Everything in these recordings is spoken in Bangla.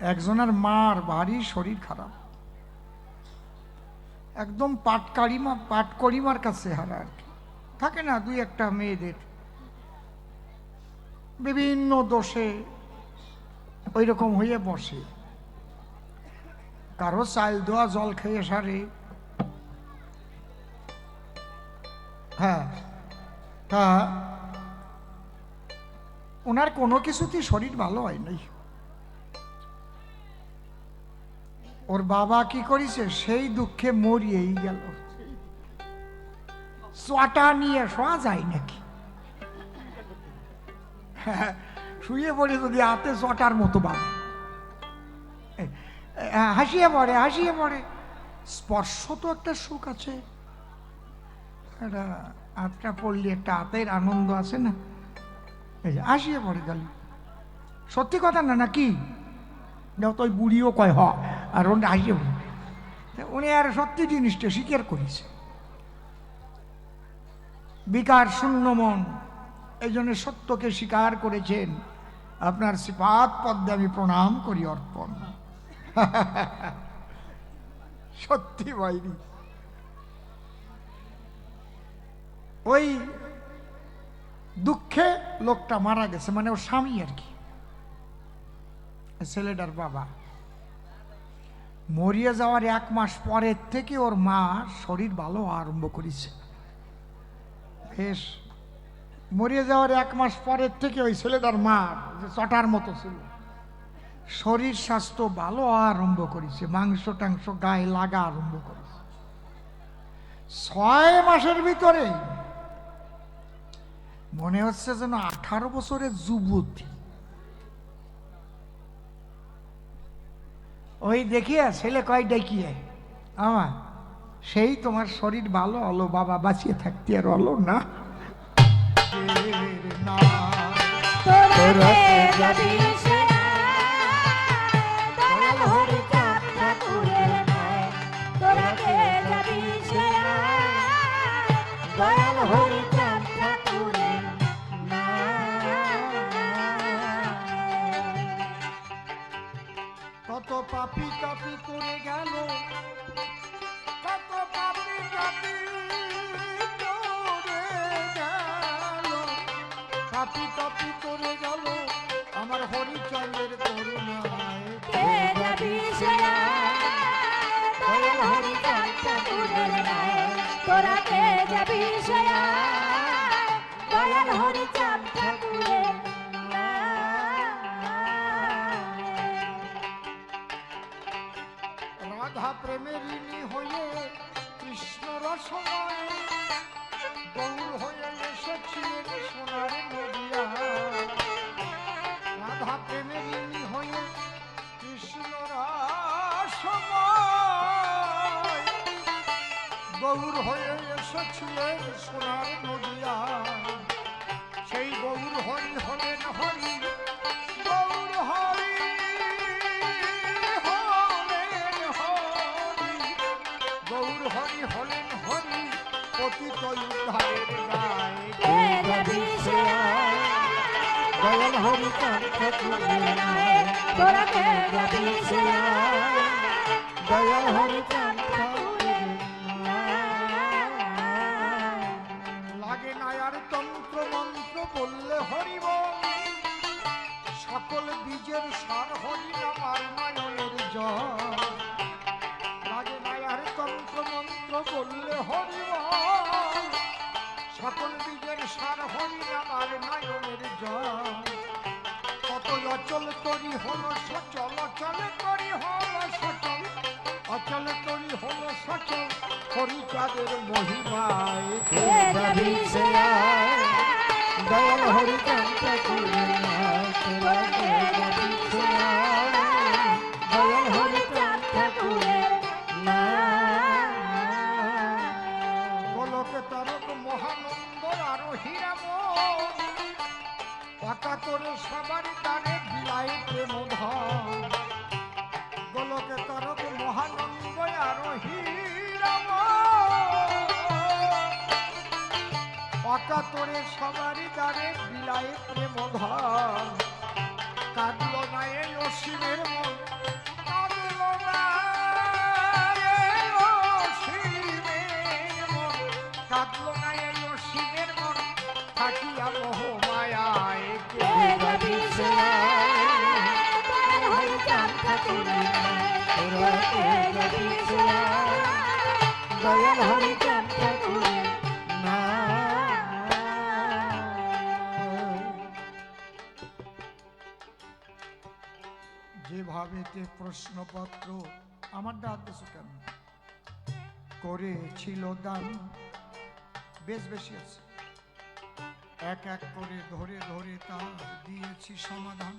একজনের মার ভারী শরীর খারাপ। একদম পাটকারিমা পাটকরিমার কাছে হারা আর কি। থাকে না দুই একটা মেয়েদের। বিভিন্ন দোষে ওই রকম হয়ে বসে। কারও চাল দেওয়া জল খেয়ে সারে। হ্যাঁ তা ওনার কোনো কিছুতেই শরীর ভালো হয় নাই। ওর বাবা কি করিছে? সেই দুঃখে মরিয়েই গেল। সোয়াটা নিয়ে শোয়া যায় নাকি? হ্যাঁ, শুয়ে পড়ে যদি হাতে সোয়াটার মতো বাবা হাসিয়ে পড়ে হাসিয়ে পড়ে। স্পর্শ তো একটা সুখ আছে। একটা হাতটা পড়লে একটা হাতের আনন্দ আছে না? এই যে আসিয়ে পড়ে গেল সত্যি কথা না নাকি? না তো ওই বুড়িও কয় হ। আর ওটা আসিয়ে উনি আর সত্যি জিনিসটা স্বীকার করেছে। বিকার শূন্য মন, এই জন্য সত্যকে স্বীকার করেছেন। আপনার সিপাত পদ্মে আমি প্রণাম করি, অর্পণ। সত্যি বাইরি ওই দুঃখে লোকটা মারা গেছে মানে ওর স্বামী আর কি। ছেলেটার বাবা। মরিয়ে যাওয়ার এক মাস পরের থেকে ওর মা শরীর ভালো আরম্ভ করেছে। বেশ যাওয়ার এক মাস পরের থেকে ওই ছেলেটার মা যে চটার মতো ছিল, শরীর স্বাস্থ্য ভালো আরম্ভ করেছে, মাংস টাংস গায়ে লাগা আরম্ভ করেছে। ছয় মাসের ভিতরে মনে হচ্ছে যেন আঠারো বছরের যুবতী ওই দেখিয়া ছেলে কয় ডাকিয়ে আমার, সেই তোমার শরীর ভালো হলো বাবা বাঁচিয়ে থাকতে আর হলো না। তোরা কত পাপি কাপি করে গেল। কত পাপি কাপি করে কাপি করে গেল আমার হরিচন্দ্রের তোরা যাবি সেরা, দয়াল রাধা প্রেমের ঋণী হয়ে কৃষ্ণ রসময় গৌর হয়ে এসেছিলেন সোনার নদিয়া। রাধা প্রেমের ঋণী হয়ে কৃষ্ণ রসময় গৌর হয়ে এসেছিলেন সোনার নদিয়া। সেই গৌর হরি হলেন হরি হলেন হরি পতিত উদ্ধারের সেরা দয়াল হরি দয়াল লাগে না আর তন্ত্র মন্ত্র বললে হরিব। সকল বীজের সার হরি আমার নয়নের জল সকল বীজের সার হরি আমার নয়নের জল। কত অচল তরি হলো সচল, অচল তরি হলো সচল, অচল তরি হলো সচল হরিচাঁদের মহিমায়। কে যাবি সেরা দয়াল হরিচাঁদ ঠাকুরের পাকাতরে সবার দানে বিলাই প্রেম গোলকে তরক মহানন্দ আরও হীরাম পাকাতরে সবারই তারে বিলাই প্রেম ধন কাঁদল না অসীমের মন যেভাবেতে প্রশ্নপত্র আমার ডাক কেন? করেছিল দান, বেশ বেশি আছে। এক এক করে ধরে ধরে তার দিয়েছি সমাধান।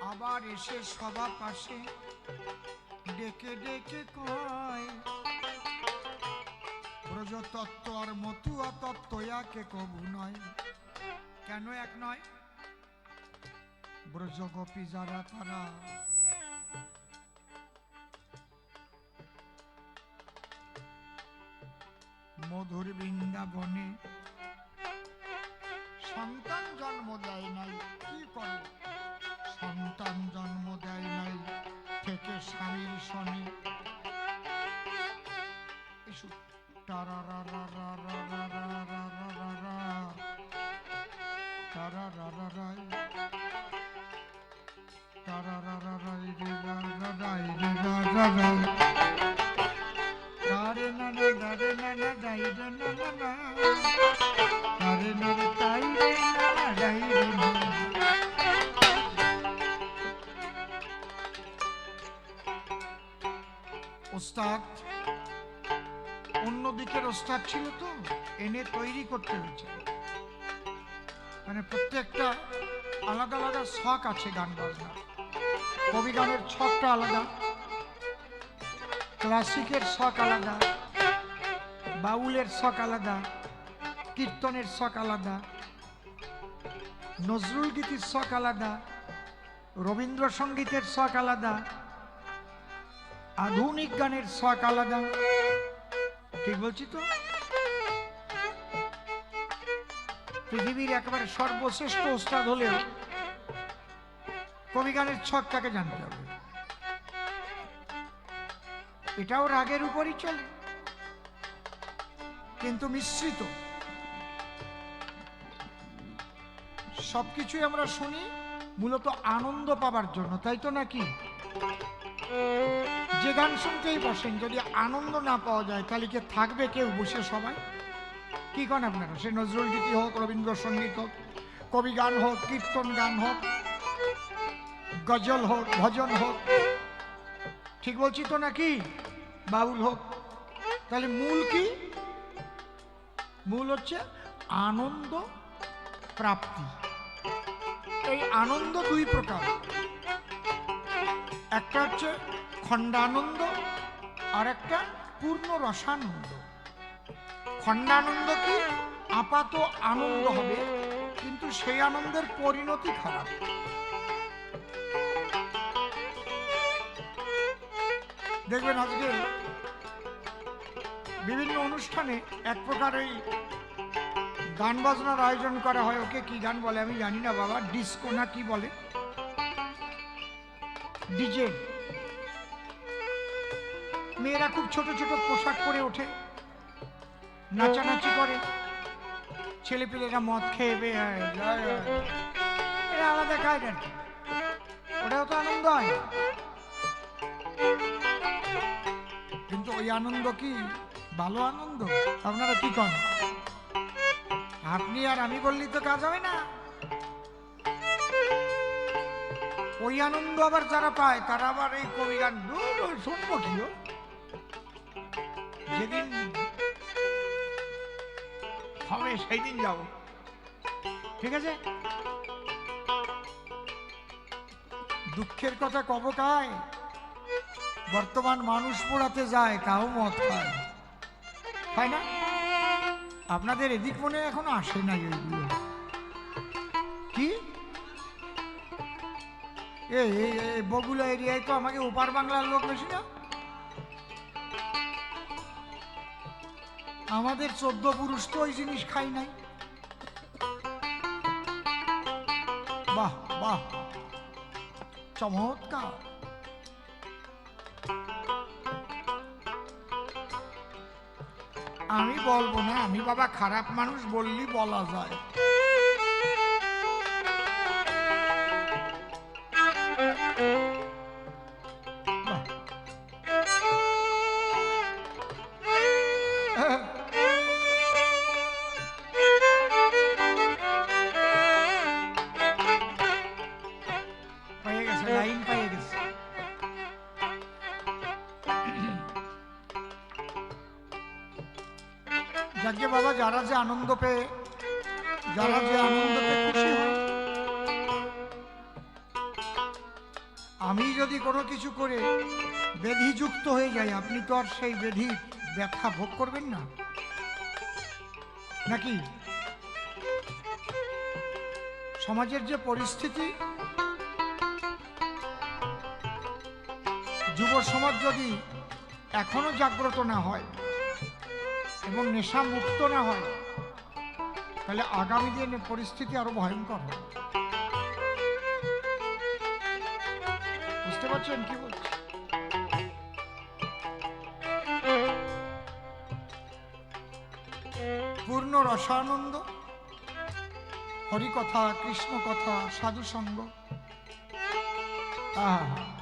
আবার এসে সবার পাশে ডেকে ডেকে কয়, ব্রজতত্ত্ব আর মতুয়া তত্ত্ব একে কবু নয়। কেন এক নয়? ব্রজ গোপী যারা তারা মধুর বৃন্দাবনে সন্তান জন্ম দেয় নাই, কি করে সন্তান জন্ম দেয় নাই। থেকে স্বামীর শনি। এসু। অন্য দিকের ওস্তাদ ছিল তো, এনে তৈরি করতে হয়েছে মানে প্রত্যেকটা আলাদা আলাদা শখ আছে গান বাজনা কবি গানের ছকটা আলাদা, ক্লাসিকের শখ আলাদা, বাউলের শখ আলাদা, কীর্তনের শখ আলাদা, নজরুল গীতির শখ আলাদা, রবীন্দ্রসঙ্গীতের শখ আলাদা, আধুনিক গানের শখ আলাদা। ঠিক বলছি তো? পৃথিবীর একেবারে সর্বশ্রেষ্ঠ ওস্তাদ কবি গানের ছকটাকে জানতে হবে। এটাও রাগের উপরই চলে। কিন্তু মিশ্রিত। সবকিছুই আমরা শুনি, মূলত আনন্দ পাবার জন্য, তাই তো নাকি? যে গান শুনতেই বসেন, যদি আনন্দ না পাওয়া যায়, তাহলে কি থাকবে কেউ বসে সবাই? কি কন আপনারা? সে নজরুল গীতি হোক রবীন্দ্রসঙ্গীত হোক, কবি গান হোক, কীর্তন গান হোক, গজল হোক, ভজন হোক, ঠিক বলছি তো নাকি? বাউল হোক। তাহলে মূল কি? মূল হচ্ছে আনন্দ প্রাপ্তি। এই আনন্দ দুই প্রকার। একটা হচ্ছে খণ্ডানন্দ আর একটা পূর্ণ রসানন্দ খণ্ডানন্দ কি? আপাত আনন্দ হবে, কিন্তু সেই আনন্দের পরিণতি খারাপ। দেখবেন আজকে বিভিন্ন অনুষ্ঠানে এক প্রকার এই গান বাজনার আয়োজন করা হয়, ওকে কি গান বলে আমি জানি না বাবা, ডিস্কো না কি বলে? ডিজে। মেয়েরা খুব ছোট ছোট পোশাক পরে ওঠে নাচানাচি করে। ছেলেপিলেরা মদ খেয়ে হয়, হয়। এটা আলাদা কায়দা ওটাও তো আনন্দ হয়। কিন্তু ওই আনন্দ কি? ভালো আনন্দ? আপনারা কি কন? আপনি আর আমি বললি তো কাজ হবে না। ওই আনন্দ আবার যারা পায় তারা আবার এই কবি গান শুনব কি ও? যেদিন হবে সেই দিন যাব। ঠিক আছে? দুঃখের কথা কব কায়? বর্তমান মানুষ পোড়াতে যায়, তাও খায়। তাই না? আপনাদের এদিক মনে এখনও আসে নাই ওইগুলো কি? এই বগুলা এরিয়ায় তো আমাকে ওপার বাংলার লোক বেশি না? আমাদের চোদ্দ পুরুষ তো ওই জিনিস খাই নাই। বাহ বাহ। চমৎকার। আমি বলব না, আমি বাবা খারাপ মানুষ বললি বলা যায়। যাকে বাবা যারা যে আনন্দ পেয়ে, যারা যে আনন্দ পেয়ে খুশি হয়। আমি যদি কোনো কিছু করে বেধিযুক্ত হয়ে যাই, আপনি তো আর সেই বেধির ব্যথা ভোগ করবেন না। নাকি? সমাজের যে পরিস্থিতি যুব সমাজ যদি এখনও জাগ্রত না হয় এবং নেশা মুক্ত না হয়, তাহলে আগামী দিনে পরিস্থিতি আরও ভয়ঙ্কর হবে। বুঝতে পারছেন কি বলছি? পূর্ণ রসানন্দ, হরিকথা কৃষ্ণ কথা সাধু সঙ্গ আহা।